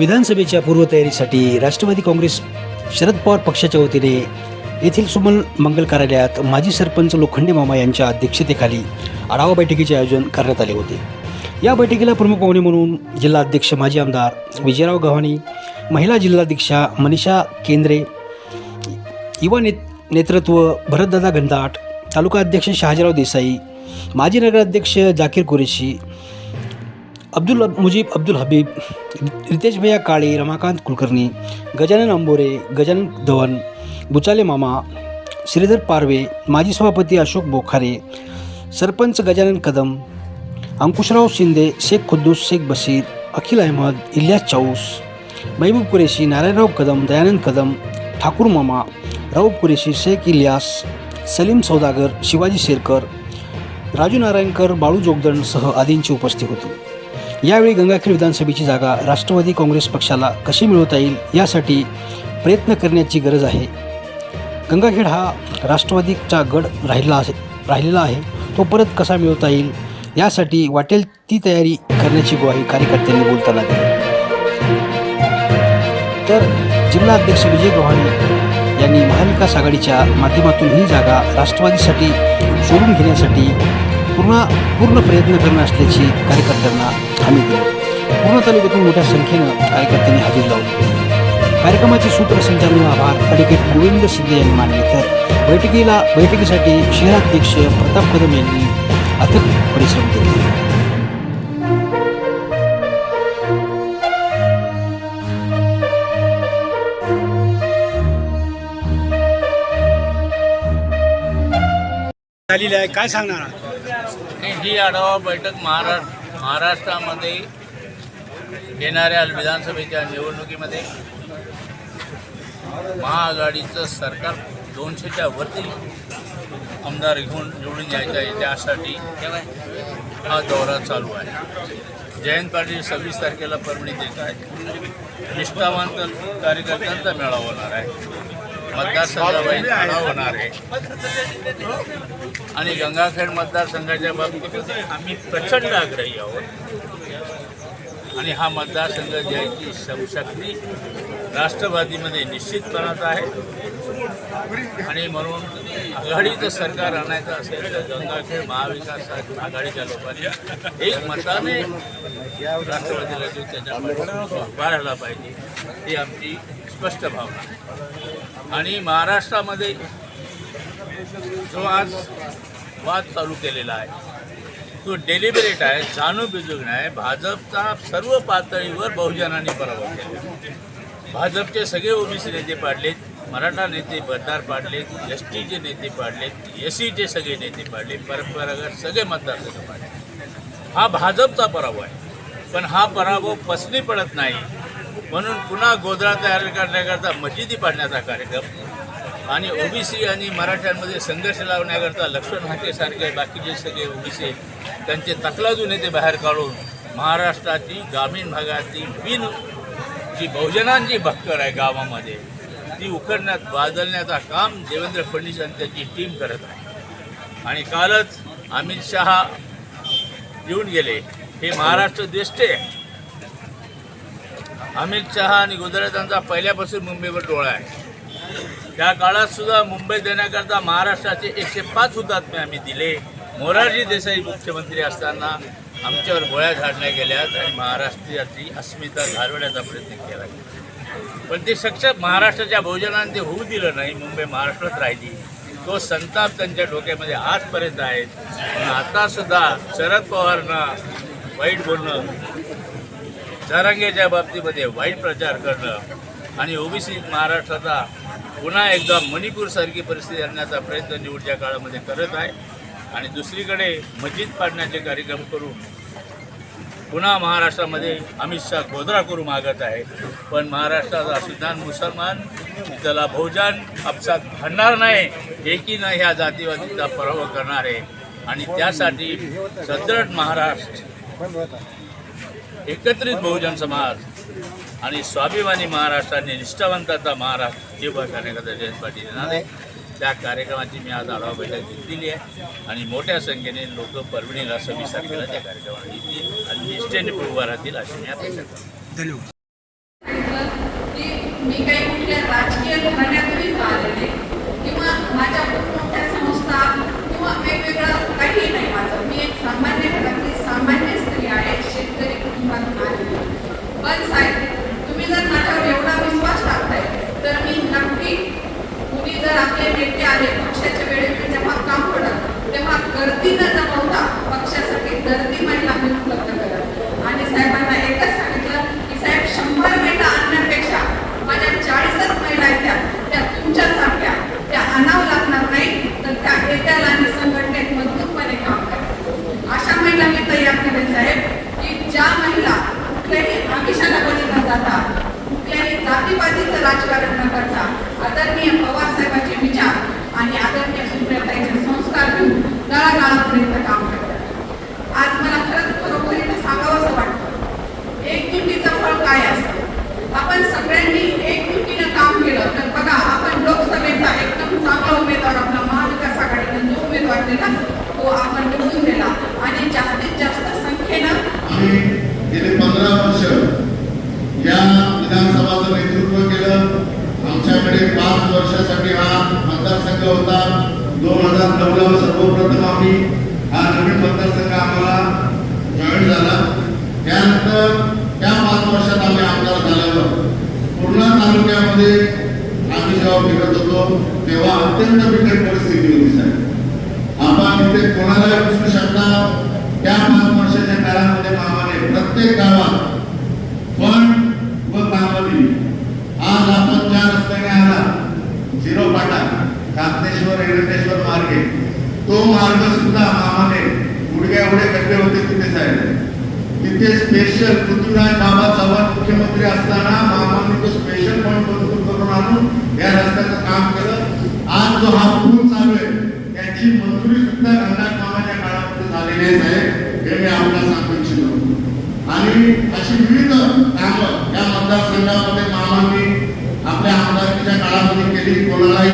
विधानसभेच्या पूर्वतयारीसाठी राष्ट्रवादी काँग्रेस शरद पवार पक्षाच्या वतीने येथील सुमन मंगल कार्यालयात माजी सरपंच लोखंडे मामा यांच्या अध्यक्षतेखाली आढावा बैठकीचे आयोजन करण्यात आले होते. या बैठकीला प्रमुख पाहुणे म्हणून जिल्हाध्यक्ष माजी आमदार विजयराव गव्हाणी महिला जिल्हाध्यक्षा मनीषा केंद्रे युवा नेत नेतृत्व भरतदादा घनदाट तालुका अध्यक्ष शहाजीराव देसाई माजी नगराध्यक्ष जाकीर कुरेशी अब्दुल मुजीब अब्दुल हबीब रितेश भैया काळे रमाकांत कुलकर्णी गजानन अंबोरे गजानन धवन बुचाले मामा श्रीधर पारवे माजी सभापती अशोक बोखारे सरपंच गजानन कदम अंकुशराव शिंदे शेख खुद्दूस शेख बशीर अखिल अहमद इलियास चाऊस महबूब कुरेशी नारायणराव कदम दयानंद कदम ठाकूर मामा राऊफ कुरेशी शेख इलियास सलीम सौदागर शिवाजी शेरकर राजू नारायणकर बाळू जोगदंडसह आदींची उपस्थिती होती यावेळी गंगाखेड विधानसभेची जागा राष्ट्रवादी काँग्रेस पक्षाला कशी मिळवता येईल यासाठी प्रयत्न करण्याची गरज आहे. गंगाखेड हा राष्ट्रवादीचा गड राहिला आहे राहिलेला आहे. तो परत कसा मिळवता येईल यासाठी वाटेल ती तयारी करण्याची ग्वाही कार्यकर्त्यांनी बोलताना दिली. तर जिल्हाध्यक्ष विजय गव्हाणे यांनी महाविकास आघाडीच्या माध्यमातून ही जागा राष्ट्रवादीसाठी सोडून घेण्यासाठी पूर्ण पूर्ण प्रयत्न करणार असल्याची कार्यकर्त्यांना हमी दिली पूर्ण तालुक्यातून मोठ्या संख्येनं कार्यकर्त्यांनी हजेरी लावली. कार्यक्रमाचे सूत्रसंचालन आभार. ॲडव्होकेट गोविंद शिंदे यांनी मानले तर बैठकीला बैठकीसाठी शहराध्यक्ष प्रताप कदम यांनी अथक परिश्रम केले. झालेली आहे. काय सांगणार? ही आढावा बैठक महाराष्ट्र महाराष्ट्रामध्ये येणाऱ्या विधानसभेच्या निवडणुकीमध्ये महाआघाडीचं सरकार दोनशेच्या वरती आमदार घेऊन निवडून यायचं आहे. त्यासाठी हा दौरा चालू आहे. जयंत पाटील सव्वीस तारखेला परभणीत देत आहेत. निष्ठावंत कार्यकर्त्यांचा मेळावा होणार आहे. मतदारसंघाबाई मेळावा होणार आहे. आणि गंगाखेड मतदारसंघाच्या बाबतीत आम्ही प्रचंड आग्रही आहोत. आणि हा मतदारसंघ ज्याची शक्ती राष्ट्रवादीमध्ये निश्चितपणात आहे. आणि म्हणून आघाडीचं सरकार आणायचं असेल तर गंगाखेड महाविकास आघाडीच्या लोकांनी एक मताने राष्ट्रवादीला देऊन त्याच्या उभा राहिला पाहिजे ही आमची स्पष्ट भावना आहे. आणि महाराष्ट्रामध्ये जो आज वाद चालू केलेला आहे तो डेलिबरेट आहे जाणूनबुजून आहे. भाजपचा सर्व पातळीवर बहुजनांनी पराभव केला. भाजपचे सगळे ओबीसी नेते पाडलेत मराठा नेते मतदार पाडलेत एस टीचे नेते पाडलेत एस सीचे सगळे नेते पाडले परंपरागत सगळे मतदारसंघ पाडले हा भाजपचा पराभव आहे. पण हा पराभव पसनी पडत नाही. म्हणून पुन्हा गोधळा तयार करण्याकरता मशिदी पाडण्याचा कार्यक्रम आणि ओबीसी आणि मराठ्यांमध्ये संघर्ष लावण्याकरता लक्ष्मण हाकेसारखे बाकीचे सगळे ओबीसी त्यांचे तकलाजू नेते बाहेर काढून महाराष्ट्राची ग्रामीण भागातली बिन जी बहुजनांची भक्कड आहे गावामध्ये ती उखडण्यात बादलण्याचा काम देवेंद्र फडणवीस आणि त्याची टीम करत आहे. आणि कालच अमित शहा येऊन गेले. हे महाराष्ट्र द्वेष्टे आहे. अमित शहा आणि गुजरातांचा पहिल्यापासून मुंबईवर डोळा आहे. त्या काळातसुद्धा मुंबई मुंबईत देण्याकरता महाराष्ट्राचे एकशे पाच हुतात्मे आम्ही दिले. मोरारजी देसाई मुख्यमंत्री असताना आमच्यावर गोळ्या झाडल्या गेल्यात आणि महाराष्ट्राची अस्मिता घालवण्याचा प्रयत्न केला. पण ते सक्षम महाराष्ट्राच्या बहुजनांनी ते होऊ दिलं नाही मुंबई महाराष्ट्रात राहिली. तो संताप त्यांच्या डोक्यामध्ये आजपर्यंत आहे. पण शरद पवारनं वाईट बोलणं जरांगेच्या बाबतीमध्ये वाईट प्रचार करणं आणि ओबीसी महाराष्ट्राचा पुन्हा एकदा मणिपूरसारखी परिस्थिती आणण्याचा प्रयत्न निवडच्या काळामध्ये करत आहे. आणि दुसरीकडे मस्जिद पाडण्याचे कार्यक्रम करून पुन्हा महाराष्ट्रामध्ये अमित शाह गोधरा करू मागत आहे. पण महाराष्ट्राचा सिद्धांत मुसलमान त्याला बहुजन आपसात भांडणार नाही एकीनं ह्या जातीवादीचा पराभव करणार. आहे आणि त्यासाठी सदृढ महाराष्ट्र एकत्रित बहुजन समाज आणि स्वाभिमानी महाराष्ट्राने निष्ठावंताचा महाराष्ट्र जीव करण्याकरता जयंत पाटील येणार त्या कार्यक्रमाची मी आज आढावा बैठक घेतलेली आहे आणि मोठ्या संख्येने लोक परभणीला सव्वीस तारखेला त्या कार्यक्रमाला येतील आणि निष्ठेने उभा राहतील अशी मी अपेक्षा करतो. धन्यवाद. राजकीय किंवा माझ्या partida दोन हजार नऊला सर्वप्रथम आम्ही हा नवीन मतदारसंघ आम्हाला जॉईन झाला. त्यानंतर त्या पाच वर्षात आम्ही आमदार झाल्यावर पूर्णा तालुक्यामध्ये आम्ही जेव्हा फिरत होतो तेव्हा अत्यंत बिकट परिस्थिती होती साहेब. आपण इथे कोणाला विसरू शकता. त्या पाच वर्षाच्या काळामध्ये मामाने प्रत्येक गावात पण व कामं आज आपण ज्या रस्त्याने आला झिरो पाटा कांतेश्वर एडटेश्वर मार्ग. तो मार्ग सुद्धा मामाने गुडघ्या एवढे कट्टे होते तिथे साईडला तिथे स्पेशल पृथ्वीराज बाबा चव्हाण मुख्यमंत्री असताना मामाने तो स्पेशल पॉईंट बनवून करून आणून या रस्त्याचं काम केलं.